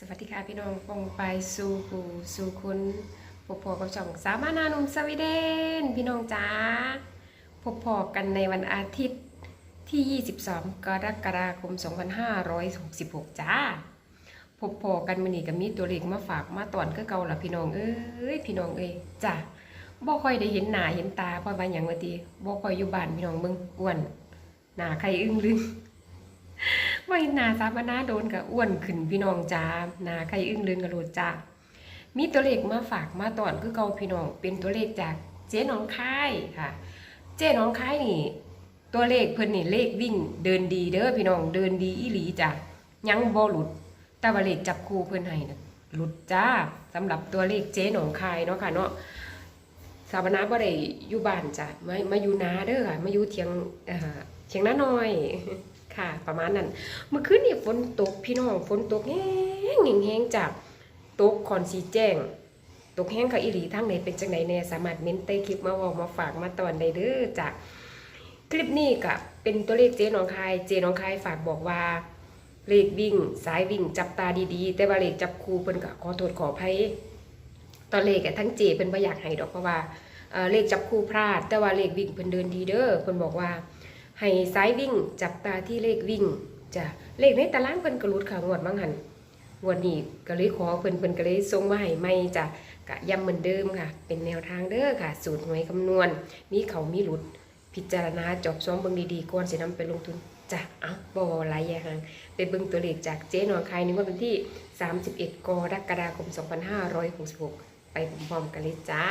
สวัสดีค่ะพี่น้องปองไปสู่ผู้สู่คุณพบพอกับช่องสามานานุมสวีเดน พี่น้องจ้าพบพอกันในวันอาทิตย์ที่ 22 กรกฎาคม 2566 จ้าพบพอกันมือนี้ก็มีตัวเลขมาฝากมาตอนคือเก่าล่ะพี่น้องเอ้ยพี่น้องเอ้ยจ้าบ่ค่อยได้เห็นหน้าเห็นตาพราะว่าหยังว่าติบ่ค่อยอยู่บ้านพี่น้องเบิ่งอ้วนหน้าใครอึ้งลึง ว่านาซาบนาโดนกับอ้วนขึ้นพี่น้องจ้านาใครอึ้งลืนกับโลดจ้ามีตัวเลขมาฝากมาตอนคือเกาพี่น้องเป็นตัวเลขจากเจ๊น้องค่ายค่ะ เจ๊น้องค่ายนี่ ตัวเลขเพิ่นนี่เลขวิ่งเดินดีเด้อพี่น้องเดินดีอีหลีจ้ะยังบ่หลุดแต่ว่าเลขจับคู่เพิ่นให้นะหลุดจ้าสำหรับตัวเลขเจ๊หนองคายเนาะค่ะเนาะสาวนาบ่ได้อยู่บ้านจ้ะมามาอยู่นาเด้อค่ะมาอยู่เทียงเอ่อเทียงน้าน้อย ค่ะ ประมาณนั้นเมื่อคืนนี่ฝนตกพี่น้องฝนตกแห้งแห้งจากตกคอนสีแจ้ง ตกแห้งค่ะอีหลีทั้งไหนเป็นจังไหนแน่สามารถเม้นใต้คลิปมาบอกมาฝากมาตอนใดเด้อจ้ะคลิปนี้ก็เป็นตัวเลขเจ๊น้องคาย เจ๊น้องคายฝากบอกว่าเลขวิ่ง สายวิ่งจับตาดีๆ แต่ว่าเลขจับคูเพิ่นก็ขอโทษขออภัยตอนเลขทั้งเจเพิ่นบ่อยากให้ดอกเพราะว่าเอ่อเลขจับคู่พลาด แต่ว่าเลขวิ่งเพิ่นเดินดีเด้อเพิ่นบอกว่า ให้สายวิ่งจับตาที่เลขวิ่งจ้ะเลขในตารางเพิ่นก็หลุดค่ะงวดบางหันงวดนี้ก็เลยขอเพิ่นเพิ่นก็เลยส่งมาให้ใหม่จะก็ย้ำเหมือนเดิมค่ะ เป็นแนวทางเด้อค่ะ สูตรหวยคำนวณ มีเขามีหลุด พิจารณาจอบซ้อมเบิ่งดีๆก่อนสินำไปลงทุนจ้ะเอาบ่เว้าหลายอย่างไปเบิ่งตัวเลขจากเจ๊นองคายในงวดวันที่ 31 กรกฎาคม 2566 ไปพร้อมๆกันเลยจ้า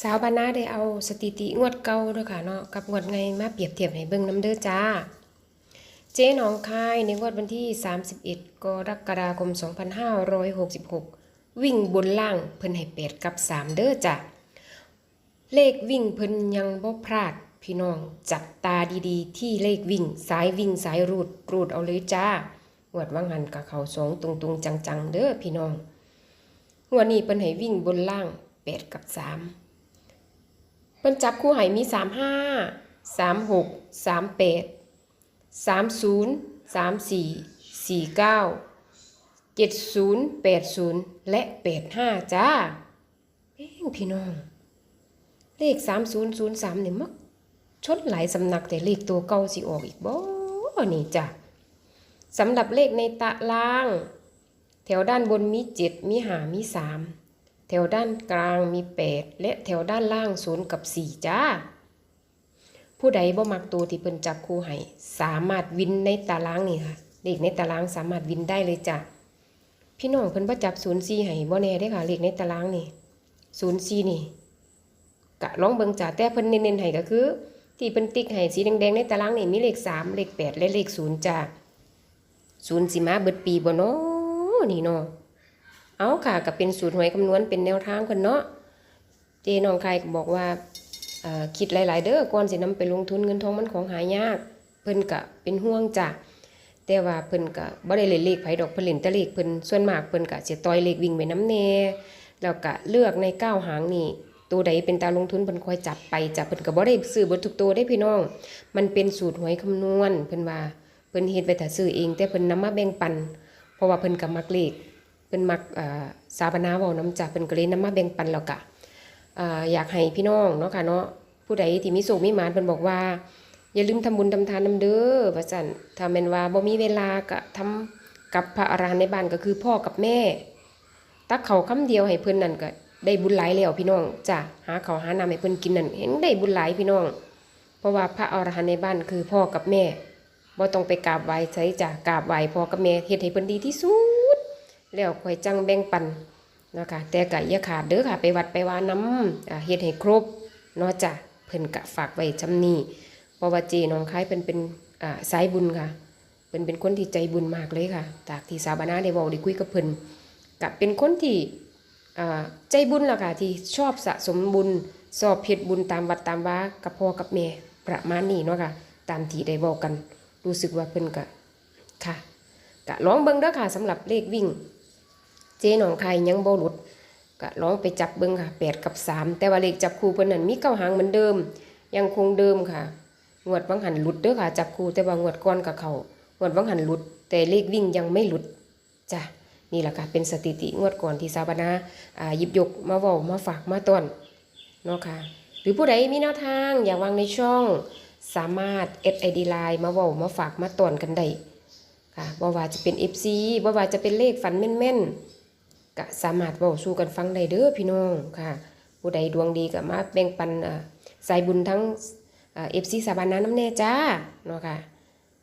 สาวบานาได้เอาสถิติงวดเก่าด้วยค่ะเนาะกับงวดไงมาเปรียบเทียบให้เบิ่งน้ำเด้อจ้า เจ๊หนองคายในงวดวันที่ 31 กรกฎาคม 2566 วิ่งบนล่างเพิ่นให้แปดกับ 3 เด้อจ้ะเลขวิ่งเพิ่นยังบ่พลาดพี่น้องจับตาดีๆ ที่เลขวิ่งสายวิ่งสายรูดรูดเอาเลยจ้างวดว่างหันกับเขาสองตรงๆจังๆ เด้อพี่น้องงวดนี้เพิ่นให้วิ่งบนล่างแปดกับสาม เพิ่นจับคู่ให้มีสามห้าสามหกสามแปดสามศูนย์สามสี่สี่เก้าเจ็ดศูนย์แปดศูนย์และแปดห้าจ้าเอ้งพี่น้อง เลขสามศูนย์ศูนย์สามเนี่ยมักชดหลายสำนักแต่เลขตัวเก่าสิออกอีกบ่นี่จ้ะสำหรับเลขในตาราง แถวด้านบนมีเจ็ดมีหามีสาม ถวด้านกลางมี 8 และแถวด้านล่าง0กับ 4 จ้า ผู้ใดบ่มักตัวที่เพิ่นจับคู่ให้สามารถวินในตารางนี่ค่ะ เลขในตารางสามารถวินได้เลยจ้ะพี่น้องเพิ่นบ่จับ0 4ให้บ่แน่เด้ค่ะเลขในตารางนี่0 4นี่กะลองเบิ่งจ้ะแต่เพิ่นเน้นๆให้ก็คือ ที่เพิ่นติ๊กให้สีแดงๆในตารางนี่มีเลข3เลข8และเลข0จ้ะ0สิมาเบิดปีบ่เนาะนี่เนาะ เอาค่ะก็เป็นสูตรหวยคำนวณเป็นแนวทางคนเนาะเจน้องใครก็บอกว่าคิดหลาย ๆ เด้อก่อนสินำไปลงทุนเงินทองมันของหายาก เพิ่นก็เป็นห่วงจ้ะแต่ว่าเพิ่นก็บ่ได้เล่นเลขไผดอกเพิ่นเล่นแต่เลขเพิ่นส่วนมากเพิ่นก็สิต่อยเลขวิ่งไปน้ำแน่แล้วก็เลือกในเก้าหางนี่ตัวใดเป็นตาลงทุนเพิ่นคอยจับไปจ้ะเพิ่นก็บ่ได้ซื้อบิดทุกตัวได้พี่น้อง มันเป็นสูตรหวยคำนวณเพิ่นว่าเพิ่นเฮ็ดไว้ถ้าซื้อเอง แต่เพิ่นนำมาแบ่งปัน เพราะว่าเพิ่นก็มักเลข เพิ่นมักสาบนาเว้าน้ำจากเพิ่นก็เลยนำมาแบ่งปันแล้วกะอยากให้พี่น้องเนาะค่ะเนาะผู้ใดที่มีโศกมีหมานเพิ่นบอกว่า อย่าลืมทำบุญทำทานนำเด้อว่าซั่นถ้าแม่นว่าบ่มีเวลาก็ทำกับพระอรหันต์ในบ้านก็คือพ่อกับแม่ ตักเขาวคำเดียวให้เพิ่นนั่นก็ได้บุญหลายแล้วพี่น้องจ้ะหาเขาหาน้ำให้เพิ่นกินนั่นเห็นได้บุญหลายพี่น้อง เพราะว่าพระอรหันต์ในบ้านคือพ่อกับแม่บ่ต้องไปกราบไหว้ใช้จ้ะกราบไหว้พ่อกับแม่เฮ็ดให้เพิ่นดีที่สุด แล้วค่อยจังแบ่งปันเนาะค่ะแต่ก็อย่าขาดเด้อค่ะ ไปวัดไปวาน้ำเฮ็ดให้ครบเนาะจ้ะเพิ่นก็ฝากไว้จำนี้เพราะว่าเจน้องคายเพิ่นเป็นสายบุญค่ะเพิ่นเป็นคนที่ใจบุญมากเลยค่ะจากที่สาบานาได้เว้าได้คุยกับเพิ่นก็เป็นคนที่ใจบุญล่ะค่ะที่ชอบสะสมบุญชอบเฮ็ดบุญตามวัดตามวากับพ่อกับแม่ประมาณนี้เนาะค่ะตามที่ได้เว้ากัน รู้สึกว่าเพิ่นก็ค่ะก็ลองเบิ่งเด้อค่ะสำหรับเลขวิ่ง เจ๊หนองคายยังบ่หลุดก็ลองไปจับเบิ่งค่ะ8กับ3แต่ว่าเลขจับคู่เพิ่นนั่นมีเก้าหางเหมือนเดิม ยังคงเดิมค่ะงวดวังหันหลุดเด้อค่ะ จับคู่แต่ว่างวดก่อนกับเขางวดวังหันหลุด แต่เลขวิ่งยังไม่หลุดจ้ะนี่แหละค่ะเป็นสถิติงวดก่อนที่สาบานาอ่าหยิบยกมาเว้ามาฝากมาต้อนเนาะค่ะ หรือผู้ใดมีแนวทางอยากวางในช่อง สามารถ FID Line มาเว้ามาฝากมาต้อนกันได้ค่ะบ่ว่าจะเป็น FC บ่ว่าจะเป็นเลขฝันแม่นๆ ก็สามารถเว้าสู่กันฟังได้เด้อพี่น้องค่ะ ผู้ใดดวงดีก็มาแบ่งปันอ่าสายบุญทั้งเอ่า FC สาบานาน้ำแน่จ้าเนาะค่ะ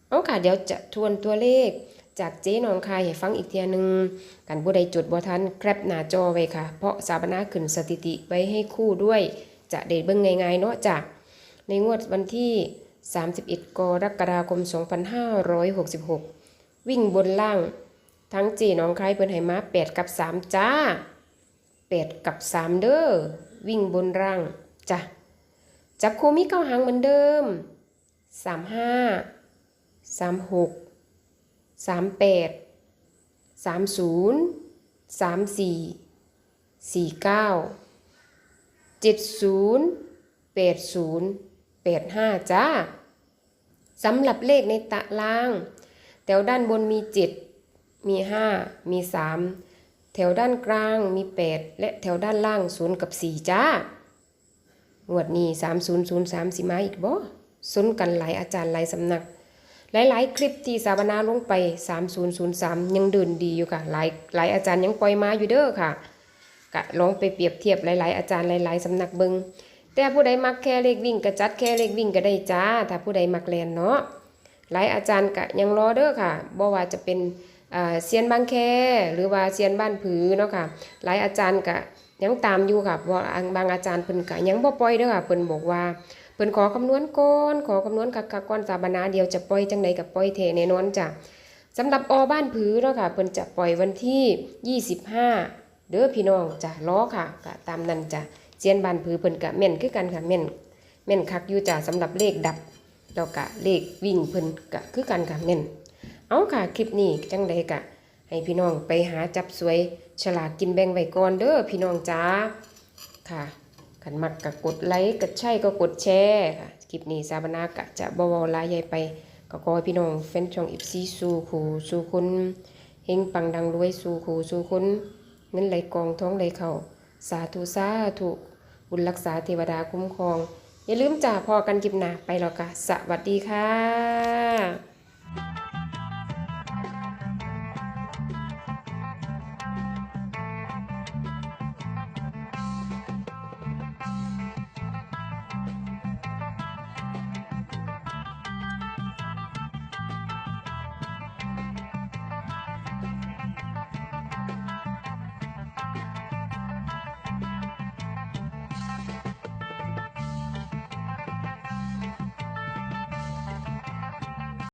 เอาค่ะเดี๋ยวจะทวนตัวเลขจากเจ๊นองคายให้ฟังอีกเทียหนึงกันผู้ใดจดบ่ทันแคปหน้าจอไว้ค่ะ เพราะสาบานาขึ้นสถิติไว้ให้คู่ด้วยจะเด็ดเบิ่งง่ายๆเนาะจ้ะในงวดวันที่ 31 กรกฎาคม 2566 วิ่งบนล่าง ทั้งจ๊หนองใคายเพิ่นให้มา8กับ3จ้า8กับ3เด้อวิ่งบนล่างจ้ะจับคู่มีเก้าหางเหมือนเดิม35สามหกสามแปดสามศูนย์สามสี่สี่เก้าเจ็ดศูนย์แปดศูนย์แปดห้าจ้าสำหรับเลขในตาราง แถวด้านบนมีเจ็ด มีห้ามีสามแถวด้านกลางมีแปดและแถวด้านล่างศูนย์กับสี่จ้างวดนี้สามศูนย์ศูนย์สามสิมาอีกบ่สนกันหลายอาจารย์หลายสำนัก หลาย ๆ คลิปที่สาบนาลงไป 3003 ยังเดินดีอยู่ค่ะ หลายหลายอาจารย์ยังปล่อยมาอยู่เด้อค่ะกะลองไปเปรียบเทียบหลาย ๆ อาจารย์หลาย ๆ สำนักเบิงแต่ผู้ใดมักแค่เลขวิ่งก็จัดแค่เลขวิ่งก็ได้จ้า ถ้าผู้ใดมักแลนเนาะหลายอาจารย์ก็ยังรอเด้อค่ะบ่ว่าจะเป็น เซียนบางแคหรือว่าเซียนบ้านผือเนาะค่ะหลายอาจารย์ก็ยังตามอยู่ค่ะเพราะบางอาจารย์เพิ่นก็ยังบ่ปล่อยเด้อค่ะเพิ่นบอกว่าเพิ่นขอคำนวณก่อนขอคำนวณคักก่อนสาบานาเดียวจะปล่อยจังใดกับปล่อยเทแน่นอนจ้ะสำหรับอบ้านผือเนาะค่ะเพิ่นจะปล่อยวันที่ 25 เด้อพี่น้องจ้ะล้อค่ะก็ตามนั้นจ้ะเจียนบ้านผือเพิ่นก็แม่นคือกันค่ะแม่นแม่นคักอยู่จ้ะสำหรับเลขดับแล้วก็เลขวิ่งเพิ่นก็คือกันค่ะแม่น เอาค่ะคลิปนี้จังใดก็ให้พี่น้องไปหาจับสวยฉลากกินแบ่งไว้ก่อนเด้อพี่น้องจ้าค่ะขันมักกะกดไลค์กดใช่ก็กดแชร์ค่ะคลิปนี้สาบนากะจะบเวาๆหลายใหญ่ไปก็ขอให้พี่น้องแฟนช่องอิฟซีสู่ขูสู่คนเฮงปังดังรวยสู่ขูสู่คนเงินไหลกองท้องไหลเข่าสาธุสาธุบุญรักษาเทวดาคุ้มครอง อย่าลืมจ่าพอกันกิบหนาไปแล้วกะสวัสดีค่ะ